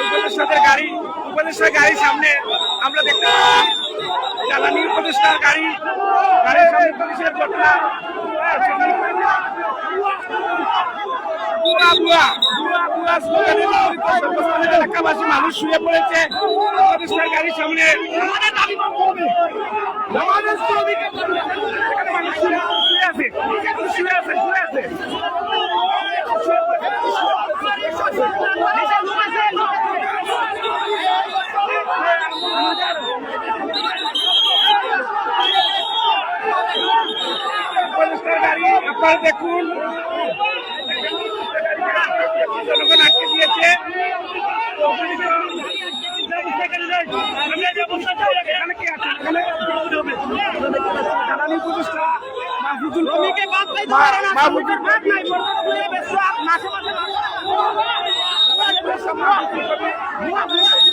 উপদেষ্টাদের গাড়ি উপদেষ্টার গাড়ির সামনে আমরা দেখতে পাচ্ছি জ্বালানি উপদেষ্টার গাড়ি গাড়ির সামনে পুলিশের ঘটনা এলাকাবাসী মানুষ শুয়ে পড়েছে উপদেষ্টার গাড়ির সামনে আমাদের দাবি মানুষ শুয়ে শুয়ে আছে শুয়ে আছে শুয়ে আছে উপদেষ্টার গাড়ি আপনারা দেখুন। জনগণ আটকে দিয়েছে। এখানে কি আছে? এখানে জ্বালানি উপদেষ্টা মাহফুজুল মাহফুজুল আটকে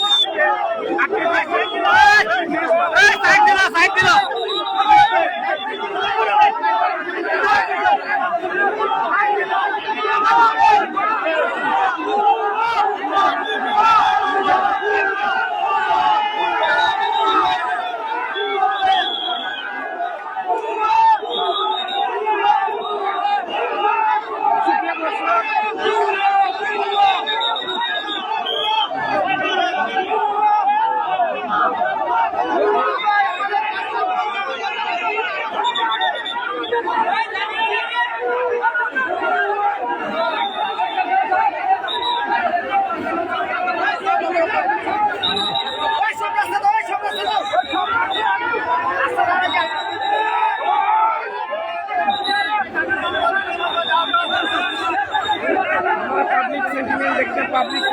দেখছেন পাবলিক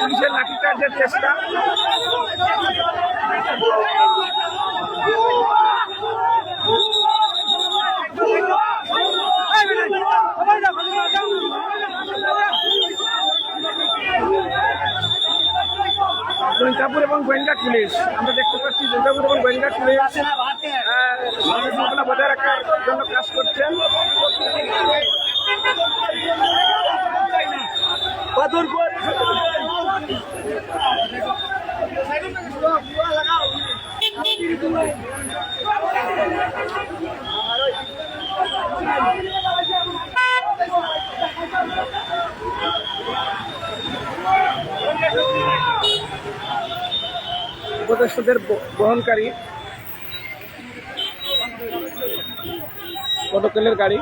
পুলিশের লাঠিচার্জের চেষ্টা। জৈন্তাপুর এবং গোয়েন্দা পুলিশ, আমরা দেখতে পাচ্ছি জৈন্তাপুর এবং গোয়েন্দা পুলিশ বজায় রাখার জন্য কাজ করছেন। ব- বহনকারী পদকেলের গাড়ি।